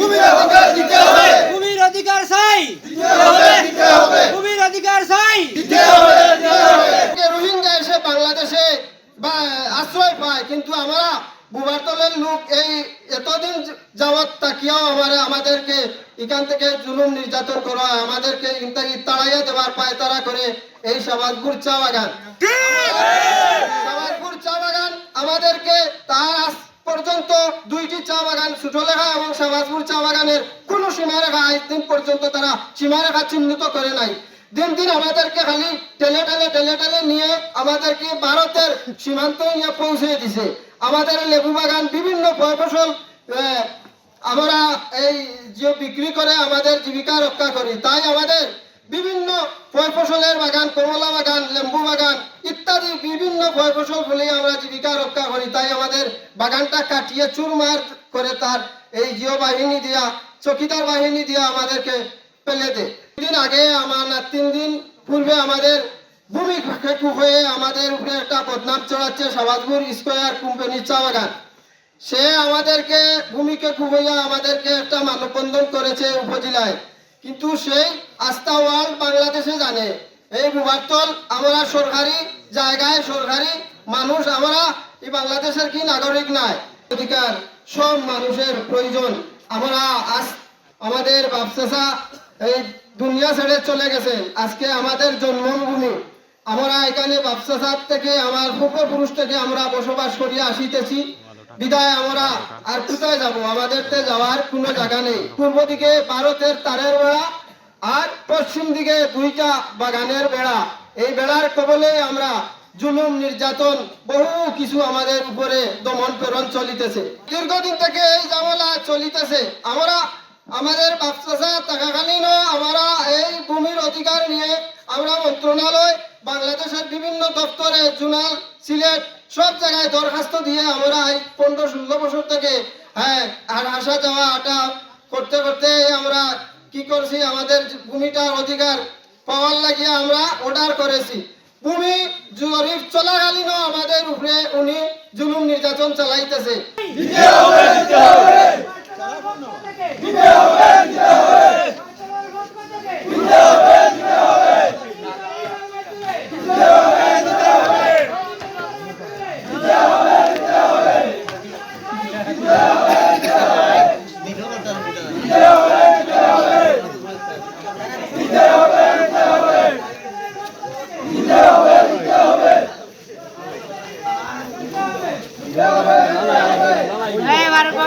ভূমির অধিকার দিতে হবে। ভূমির অধিকার চাই। ভূমির অধিকার চাই। রোহিঙ্গা এসে বাংলাদেশে আশ্রয় পায় কিন্তু আমরা বুবাতলের লোক এই এতদিন যাওয়াত তাকিয়াও আমার আমাদেরকে এখান থেকে জুলুম নির্যাতন করা হয় আমাদেরকে ইন্তাকি তাড়াইয়া দেওয়ার পায়তারা করে এই সাবাদপুর চা বাগান। সাবাদপুর চা বাগান আমাদেরকে তার পর্যন্ত দুইটি চা বাগান সুটলেখা এবং সাবাদপুর চা বাগানের কোনো সীমারেখা আজ দিন পর্যন্ত তারা সীমারেখা চিহ্নিত করে নাই। দিন দিন আমাদেরকে খালি টেলে টেলে টেলে টেলে নিয়ে আমাদেরকে ভারতের সীমান্ত নিয়ে পৌঁছে দিছে। আমাদের লেবু বাগান বিভিন্ন ফসল আমরা এই যে বিক্রি করে আমাদের জীবিকা রক্ষা করি, তাই আমাদের বিভিন্ন ফসলের বাগান, কমলা বাগান, লেম্বু বাগান বিভিন্ন ফল ফসল ফলে আমরা জীবিকা রক্ষা করি। তাই আমাদের বাগানটা কাটিয়ে চুরমার করে তার এই জিও বাহিনী দিয়া, চকিদার বাহিনী দিয়া আমাদেরকে ফেলে দেয় দিন আগে আমার না, তিন দিন পূর্বে আমাদের ভূমি খেকু হয়ে আমাদের উপরে একটা বদনাম চড়াচ্ছে সাবাজপুর স্কোয়ার কোম্পানির চা বাগান। সে আমাদেরকে ভূমিকে খুবইয়া আমাদেরকে একটা মানববন্ধন করেছে উপজেলায়। কিন্তু সেই আস্থা ওয়ার্ল্ড বাংলাদেশে জানে। এই বুবারতল আমরা সরকারি জায়গায় সরকারি মানুষ আমরা এই বাংলাদেশের কি নাগরিক নাই? অধিকার সব মানুষের প্রয়োজন। আমরা আজ আমাদের বাপসাসা এই দুনিয়া ছেড়ে চলে গেছে। আজকে আমাদের জন্মভূমি। আমরা এখানে বাপসাসার থেকে, আমার পূর্বপুরুষ থেকে আমরা বসবাস করিয়া আসিতেছি। বিদায় আমরা আর কোথায় যাব? আমাদের তো যাওয়ার কোনো জায়গা নেই। পূর্ব দিকে ভারতের তারের বেড়া আর পশ্চিম দিকে দুইটা বাগানের বেড়া। এই বেড়ার কবলে আমরা জুলুম নির্যাতন, বহু কিছু আমাদের উপরে দমন প্রেরণ চলিতেছে। দীর্ঘদিন থেকে এই জামলা চলিতেছে। আমরা, আমাদের বাপসাসা থাকাকালীন আমরা এই ভূমির অধিকার নিয়ে আমরা মন্ত্রণালয়, বাংলাদেশের বিভিন্ন দপ্তরে, জুনাল, সিলেট, সব জায়গায় দরখাস্ত দিয়ে আমরা এই পনেরো ষোলো বছর থেকে হ্যাঁ আর আসা যাওয়া আটা করতে করতে আমরা কি করছি? আমাদের ভূমিটার অধিকার পাওয়ার লাগিয়ে আমরা অর্ডার করেছি। ভূমি জরিফ চলাকালীনও আমাদের উপরে উনি জুলুম নির্যাতন চালাইতেছে। వరకు